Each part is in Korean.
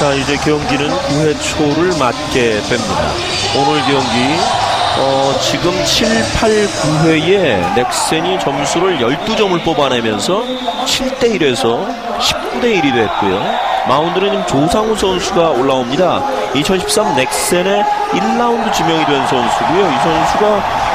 자 이제 경기는 9회 초를 맞게 됩니다. 오늘 경기 어, 지금 7, 8, 9회에 넥센이 점수를 12점을 뽑아내면서 7대 1에서 19대 1이 됐고요. 마운드는 조상우 선수가 올라옵니다. 2013 넥센의 1라운드 지명이 된 선수고요. 이 선수가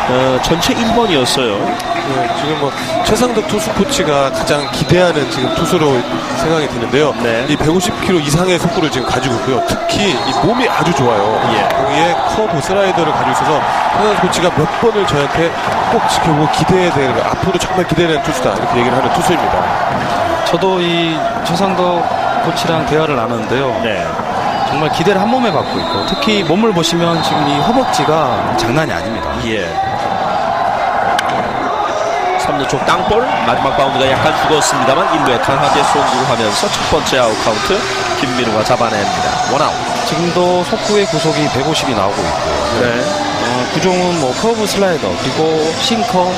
어, 전체 1번이었어요. 네, 지금 뭐 최상덕 투수 코치가 가장 기대하는 지금 투수로 생각이 드는데요. 네. 이 150km 이상의 속구를 지금 가지고 있고요. 특히 이 몸이 아주 좋아요. 예. 거기에 커브 슬라이더를 가지고 있어서 최상덕 코치가 몇 번을 저한테 꼭 지켜보고 기대해야 되는 거 앞으로 정말 기대되는 투수다 이렇게 얘기를 하는 투수입니다. 저도 이 최상덕 코치랑 대화를 나눴는데요. 네. 정말 기대를 한 몸에 받고 있고 특히 몸을 보시면 지금 이 허벅지가 장난이 아닙니다. 예. 3루 쪽 땅볼 마지막 바운드가 약간 죽었습니다만 1루에 강하게 송구를 하면서 첫 번째 아웃 카운트 김민우가 잡아냅니다. 원아웃. 지금도 속구의 구속이 150이 나오고 있고요. 네. 어, 구종은 뭐 커브 슬라이더 그리고 싱커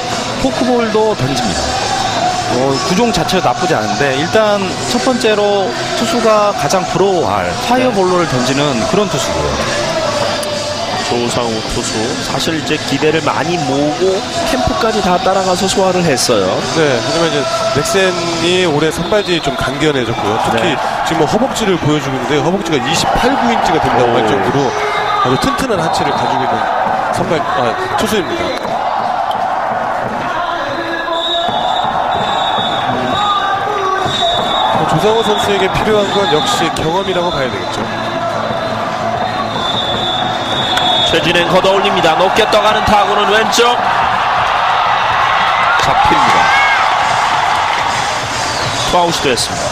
포크볼도 던집니다. 어, 구종 자체가 나쁘지 않은데 일단 첫 번째로 투수가 가장 부러워할 파이어볼로를 던지는 그런 투수고요. 조상우 투수 사실 이제 기대를 많이 모으고 캠프까지 다 따라가서 소화를 했어요. 네, 하지만 이제 넥센이 올해 선발진이 좀 간결해졌고요. 특히 네. 지금 뭐 허벅지를 보여주고 있는데 허벅지가 28, 9인치가 된다고 할 정도로 아주 튼튼한 하체를 가지고 있는 선발 아, 투수입니다. 조상우 선수에게 필요한 건 역시 경험이라고 봐야 되겠죠. 최진행 걷어 올립니다. 높게 떠가는 타구는 왼쪽 잡힙니다. 투아웃이 됐습니다.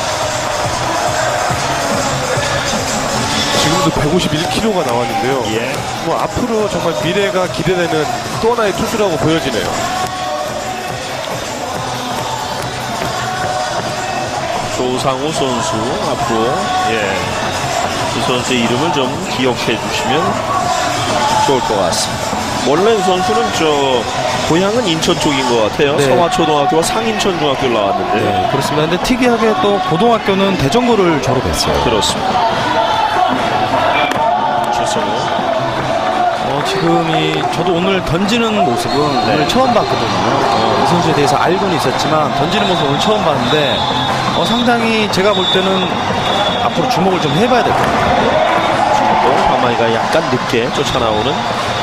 지금도 151kg가 나왔는데요. 예. 뭐 앞으로 정말 미래가 기대되는 또 하나의 투수라고 보여지네요. 조상우 선수 앞으로 예. 이 선수의 이름을 좀 기억해 주시면 좋을 것 같습니다. 원래 이 선수는 저 고향은 인천 쪽인 것 같아요. 네. 성화초등학교와 상인천 중학교를 나왔는데 네, 그렇습니다. 근데 특이하게 또 고등학교는 대전고를 졸업했어요. 그렇습니다. 주성우 어, 지금 이 저도 오늘 던지는 모습은 오늘 처음 봤거든요. 어, 이 선수에 대해서 알고는 있었지만 던지는 모습 오늘 처음 봤는데 어, 상당히 제가 볼 때는 앞으로 주목을 좀 해봐야 될 것 같아요. 또 황마이가 약간 늦게 쫓아나오는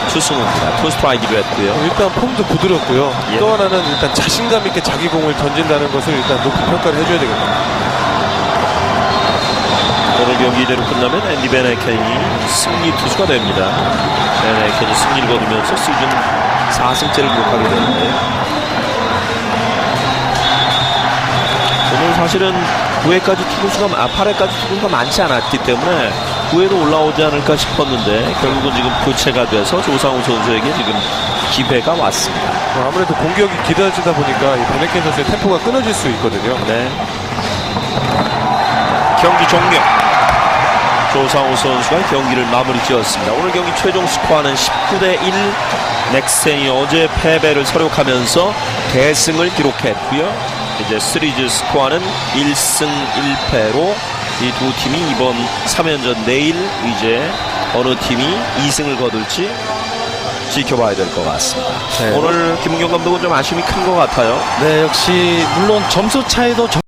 주승우입니다. 투 스트라이크로 했고요. 일단 폼도 부드럽고요. 예. 또 하나는 일단 자신감 있게 자기 공을 던진다는 것을 일단 높이 평가를 해줘야 경기 이대로 끝나면 앤디 베네켄이 승리 투수가 됩니다. 베네켄이 승리를 거두면서 시즌 4승째를 기록하게 되는데 오늘 사실은 9회까지 투구수가 아 8회까지 투구수가 많지 않았기 때문에 9회로 올라오지 않을까 싶었는데 결국은 지금 교체가 돼서 조상우 선수에게 지금 기회가 왔습니다. 어, 아무래도 공격이 길어지다 보니까 이 베네켄 선수의 템포가 끊어질 수 있거든요. 네. 경기 종료. 조상우 선수가 경기를 마무리 지었습니다. 오늘 경기 최종 스코어는 19대 1. 넥센이 어제 패배를 서력하면서 대승을 기록했고요. 이제 시리즈 스코어는 1승 1패로 이 두 팀이 이번 3연전 내일 이제 어느 팀이 2승을 거둘지 지켜봐야 될 것 같습니다. 네. 오늘 김은경 감독은 좀 아쉬움이 큰 것 같아요. 네, 역시 물론 점수 차이도 적